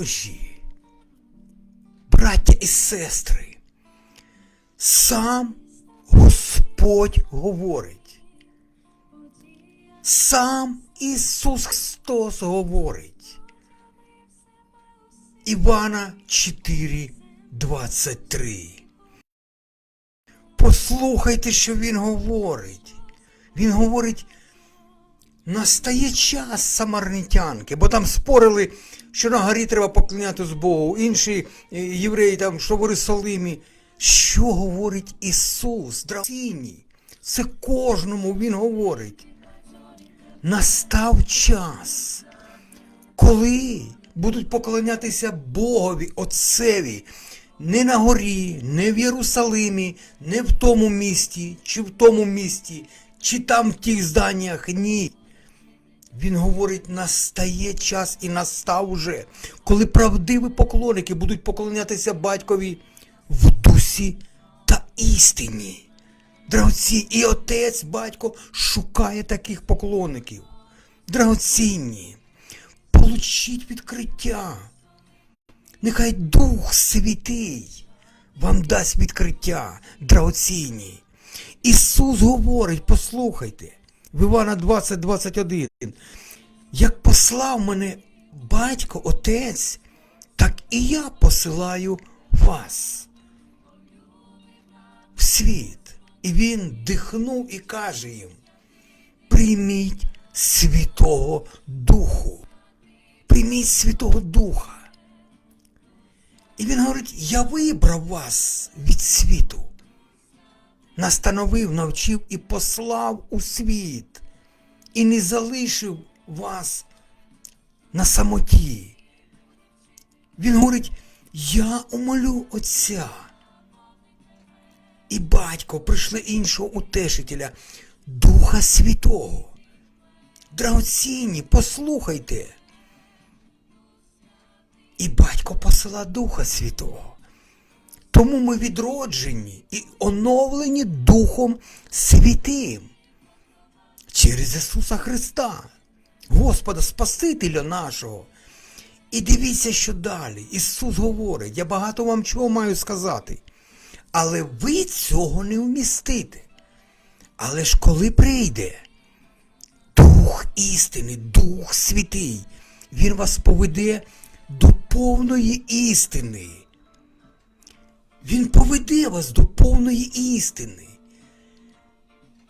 Божі, браття і сестри, сам Господь говорить. Сам Ісус Христос говорить. Івана 4, 23. Послухайте, що він говорить. Він говорить, настає час самарнитянки, бо там спорили, що на горі треба поклоняти Богу, інші е, євреї там, що в Єрусалимі. Що говорить Ісус? Драгоцінні? Це кожному Він говорить. Настав час, коли будуть поклонятися Богові, Отцеві, не на горі, не в Єрусалимі, не в тому місті, чи в тому місті, чи там в тих зданнях. Ні. Він говорить, настає час і настав уже, коли правдиві поклонники будуть поклонятися батькові в дусі та істині. Драгоці, і отець, батько шукає таких поклонників. Драгоцінні, получіть відкриття. Нехай Дух Святий вам дасть відкриття, драгоцінні. Ісус говорить, послухайте, в Івана 20, 21. Як послав мене батько, отець, так і я посилаю вас в світ. І він дихнув і каже їм: прийміть Святого Духу. Прийміть Святого Духа. І він говорить: я вибрав вас від світу, настановив, навчив і послав у світ, і не залишив вас на самоті. Він говорить, я умолю Отця. І батько прийшли іншого утешителя, Духа Святого. Драгоцінні, послухайте. І батько посила Духа Святого. Тому ми відроджені і оновлені Духом Святим через Ісуса Христа, Господа Спасителя нашого. І дивіться, що далі. Ісус говорить, я багато вам чого маю сказати. Але ви цього не вмістите. Але ж коли прийде Дух істини, Дух Святий, Він вас поведе до повної істини. Він поведе вас до повної істини.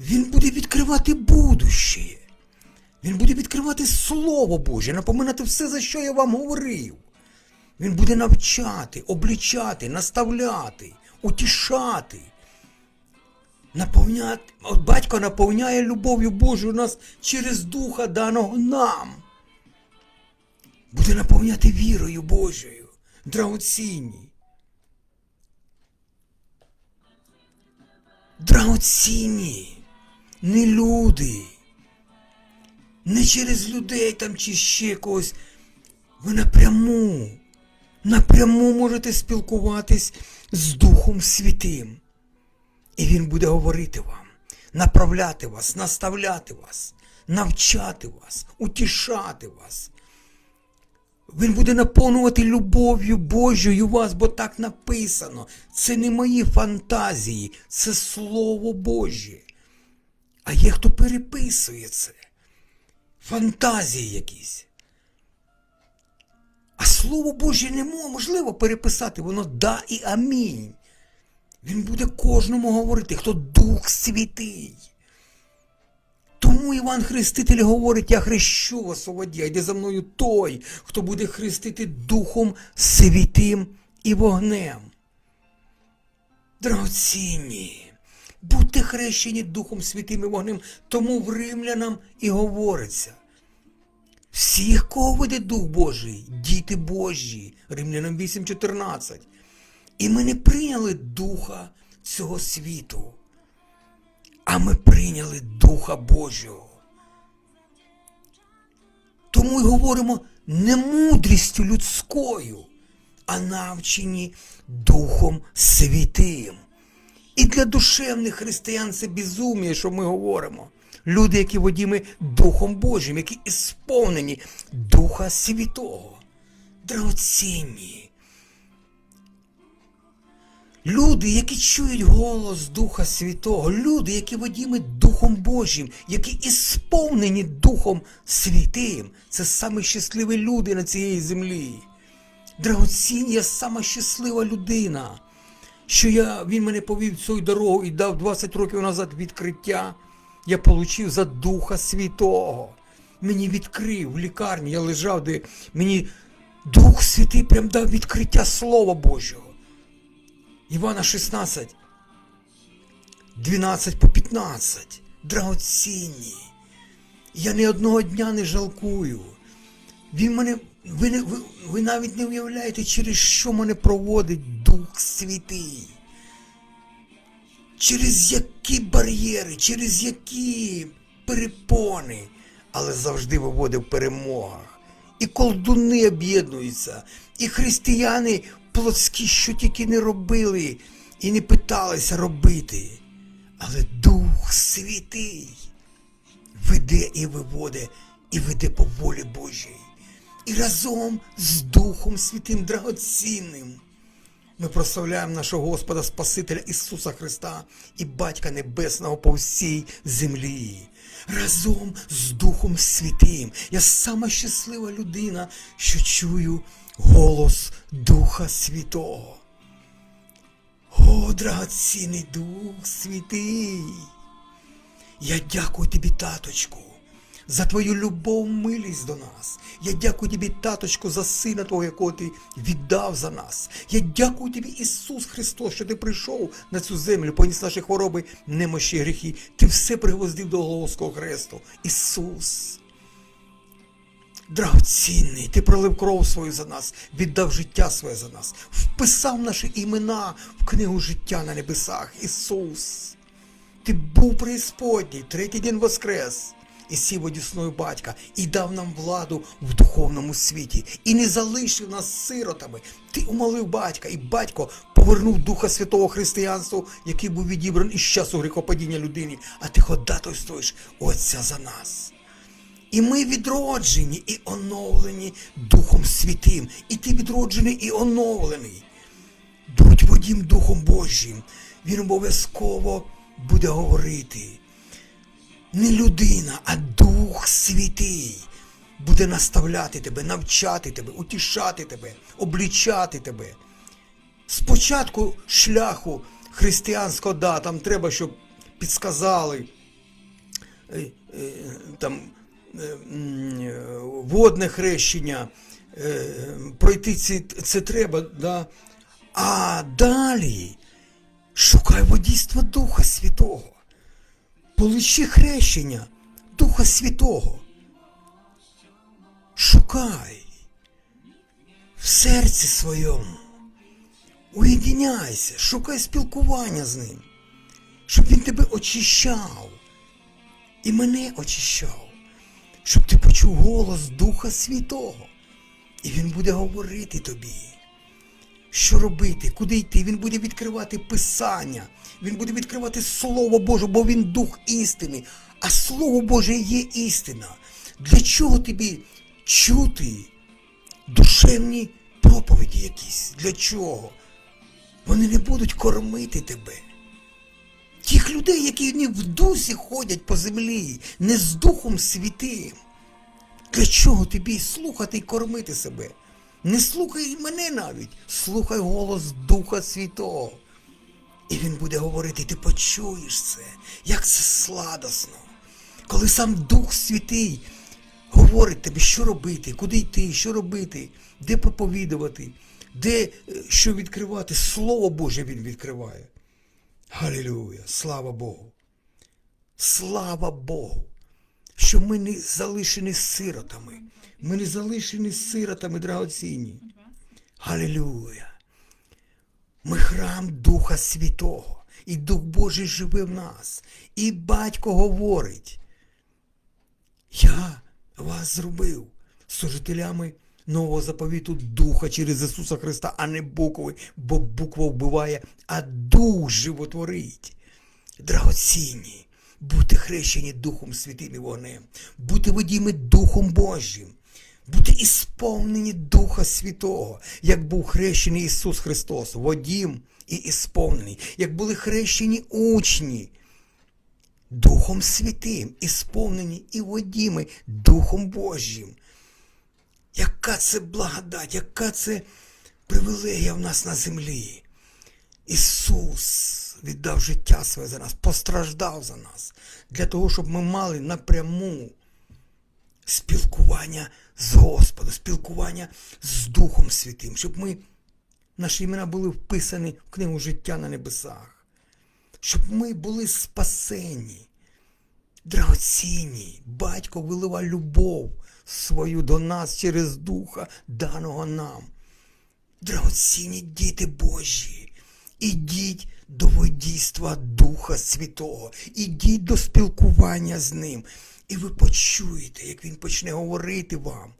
Він буде відкривати будуще. Він буде відкривати Слово Боже, напоминати все, за що я вам говорив. Він буде навчати, облічати, наставляти, утішати. Наповняти, от батько наповняє любов'ю Божою нас через Духа даного нам. Буде наповняти вірою Божою, драгоцінні. Драгоцінні, не люди, не через людей там чи ще когось. Ви напряму, напряму можете спілкуватись з Духом Святим. І Він буде говорити вам, направляти вас, наставляти вас, навчати вас, утішати вас. Він буде наповнювати любов'ю Божою вас, бо так написано. Це не мої фантазії, це Слово Боже. А є хто переписує це. Фантазії якісь. А Слово Боже не можливо переписати, воно да і амінь. Він буде кожному говорити, хто Дух Святий. Тому Іван Хреститель говорить, я хрещу вас у воді, а йде за мною той, хто буде хрестити Духом Святим і вогнем. Драгоцінні, будьте хрещені Духом Святим і вогнем, тому в римлянам і говориться. Всіх, кого веде Дух Божий, діти Божі, Римлянам 8.14. І ми не прийняли Духа цього світу, а ми прийняли Духа Божого. Тому й говоримо не мудрістю людською, а навчені Духом Святим. І для душевних християн це безуміє, що ми говоримо. Люди, які водіми Духом Божим, які ісповнені Духа Святого. драгоцінні. Люди, які чують голос Духа Святого, люди, які водіми Духом Божим, які ісповнені Духом Святим, це саме щасливі люди на цій землі. Драгоцінні, я сама щаслива людина, що я, він мене повів цю дорогу і дав 20 років назад відкриття. Я получив за Духа Святого. Мені відкрив в лікарні, я лежав, де мені Дух Святий прям дав відкриття Слова Божого. Івана 16, 12 по 15. Драгоцінні. Я ні одного дня не жалкую. Він мене, ви, не, ви, ви навіть не уявляєте, через що мене проводить Дух Святий. Через які бар'єри, через які перепони, але завжди виводить в перемогах. І колдуни об'єднуються, і християни плотські, що тільки не робили і не питалися робити. Але Дух Святий веде і виводить, і веде по волі Божій. І разом з Духом Святим драгоцінним. Ми прославляємо нашого Господа Спасителя Ісуса Христа і Батька Небесного по всій землі. Разом з Духом Святим. Я сама щаслива людина, що чую голос Духа Святого. О, драгоцінний Дух Святий! Я дякую тобі, таточку, за твою любов, милість до нас. Я дякую тобі, таточку, за сина Твого, якого ти віддав за нас. Я дякую тобі, Ісус Христос, що ти прийшов на цю землю, поніс наші хвороби, немощі, гріхи. Ти все пригвоздив до Головського хресту. Ісус. Драгоцінний, ти пролив кров свою за нас, віддав життя своє за нас, вписав наші імена в книгу життя на небесах. Ісус. Ти був преісподній, третій день воскрес, і сів одісною батька, і дав нам владу в духовному світі, і не залишив нас сиротами. Ти умолив батька, і батько повернув Духа Святого Християнству, який був відібраний із часу гріхопадіння людини, а ти ходатайствуєш Отця за нас. І ми відроджені і оновлені Духом Святим. І ти відроджений і оновлений. Будь водім Духом Божим. Він обов'язково буде говорити. Не людина, а Дух Святий буде наставляти тебе, навчати тебе, утішати тебе, облічати тебе. Спочатку шляху християнського, да, там треба, щоб підсказали е, е, там водне хрещення, е, пройти ці, це треба, да. а далі шукай водійства Духа Святого. Получи хрещення Духа Святого. Шукай в серці своєму. Уєдиняйся, шукай спілкування з ним, щоб він тебе очищав і мене очищав, щоб ти почув голос Духа Святого. І він буде говорити тобі, що робити, куди йти. Він буде відкривати Писання, він буде відкривати Слово Боже, бо він дух істини. А Слово Боже є істина. Для чого тобі чути душевні проповіді якісь? Для чого? Вони не будуть кормити тебе. Тих людей, які не в дусі ходять по землі, не з Духом Святим. Для чого тобі слухати і кормити себе? Не слухай мене навіть, слухай голос Духа Святого. І він буде говорити, ти почуєш це, як це сладосно. Коли сам Дух Святий говорить тобі, що робити, куди йти, що робити, де проповідувати, де е, що відкривати. Слово Боже він відкриває. Галілюя! Слава Богу! Слава Богу! Що ми не залишені сиротами. Ми не залишені сиротами драгоцінні. Галілюя! Ми храм Духа Святого, і Дух Божий живе в нас. І батько говорить, я вас зробив служителями нового заповіту Духа через Ісуса Христа, а не букви, бо буква вбиває, а Дух животворить. Драгоцінні, будьте хрещені Духом Святим і вогнем, будьте водіми Духом Божим. бути ісповнені Духа Святого, як був хрещений Ісус Христос, водім і ісповнений, як були хрещені учні. Духом Святим, і сповнені і водіми Духом Божим. Яка це благодать, яка це привілегія в нас на землі. Ісус віддав життя своє за нас, постраждав за нас, для того, щоб ми мали напряму спілкування з Господом, спілкування з Духом Святим, щоб ми, наші імена були вписані в книгу життя на небесах, щоб ми були спасені, драгоцінні. Батько виливав любов свою до нас через Духа, даного нам. Драгоцінні діти Божі, ідіть до водійства Духа Святого, ідіть до спілкування з Ним. І ви почуєте, як Він почне говорити вам.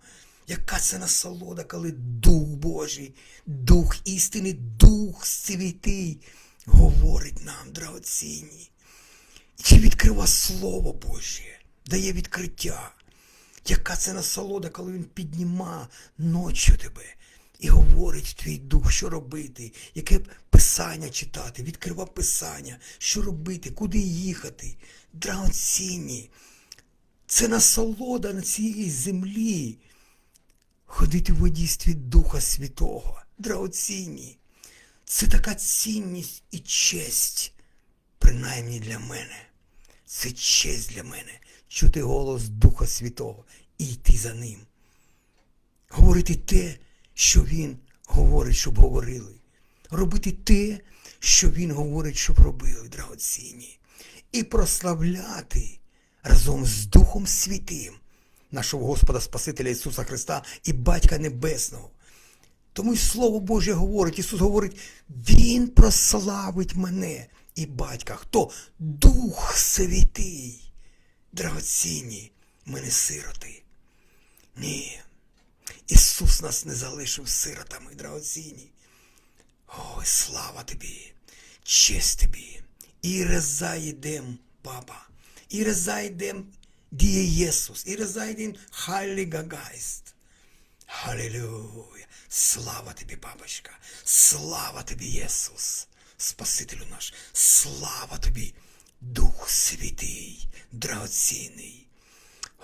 Яка це насолода, коли Дух Божий, Дух істини, Дух Святий говорить нам, драгоцінні. І відкрива Слово Боже, дає відкриття. Яка це насолода, коли він підніма ночі тебе і говорить в твій дух, що робити, яке писання читати, відкрива писання, що робити, куди їхати. Драгоцінні. Це насолода на цій землі. Ходити в водійстві Духа Святого. Драгоцінні. Це така цінність і честь, принаймні для мене. Це честь для мене чути голос Духа Святого і йти за ним. Говорити те, що Він говорить, щоб говорили. Робити те, що Він говорить, щоб робили, драгоцінні. І прославляти разом з Духом Святим нашого Господа Спасителя Ісуса Христа і Батька Небесного. Тому й Слово Боже говорить, Ісус говорить, Він прославить мене і батька. Хто? Дух Святий. Драгоцінні, ми не сироти. Ні. Ісус нас не залишив сиротами, драгоцінні. Ой, слава тобі, честь тобі. І резайдем, папа. І резайдем діє Єсус. І резайдем Хайліга Гайст. Халилюя. Слава тобі, папочка. Слава тобі, Єсус, Спасителю наш. Слава тобі, Дух Святий, драгоцінний.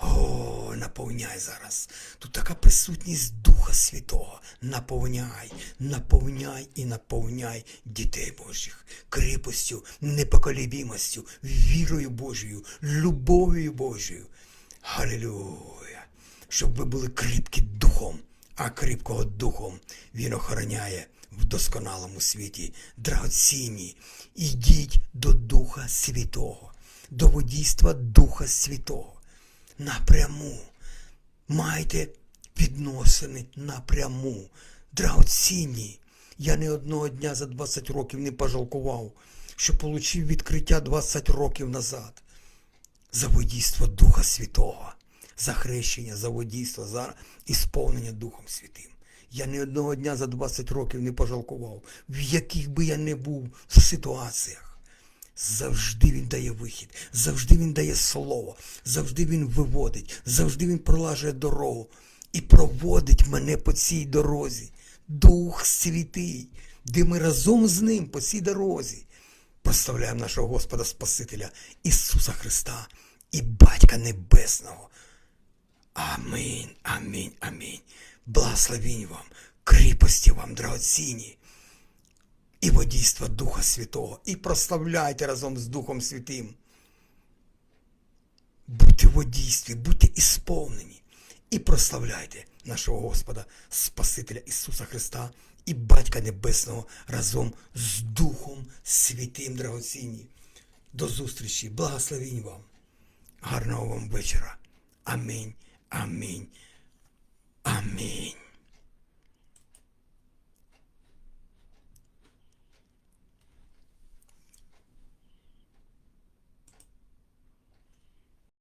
О, наповняй зараз. Тут така присутність Духа Святого. Наповняй, наповняй і наповняй дітей Божих кріпостю, непоколебімостю, вірою Божою, любов'ю Божою. Халилюя! Щоб ви були кріпкі духом, а кріпкого духом він охороняє в досконалому світі. Драгоцінні, ідіть до Духа Святого, до водійства Духа Святого напряму. Майте відносини напряму. Драгоцінні. Я не одного дня за 20 років не пожалкував, що отримав відкриття 20 років назад. За водійство Духа Святого, за хрещення, за водійство, за ісповнення Духом Святим. Я не одного дня за 20 років не пожалкував, в яких би я не був ситуаціях. Завжди він дає вихід, завжди він дає слово, завжди він виводить, завжди він пролажує дорогу і проводить мене по цій дорозі. Дух Святий, де ми разом з ним по цій дорозі прославляємо нашого Господа Спасителя Ісуса Христа і Батька Небесного. Амінь, амінь, амінь. Благословінь вам, кріпості вам, драгоцінні і водійства Духа Святого, і прославляйте разом з Духом Святим. Будьте в водійстві, будьте ісповнені і прославляйте нашого Господа, Спасителя Ісуса Христа і Батька Небесного разом з Духом Святим драгоцінні. До зустрічі, благословінь вам, гарного вам вечора. Амінь, амінь, амінь.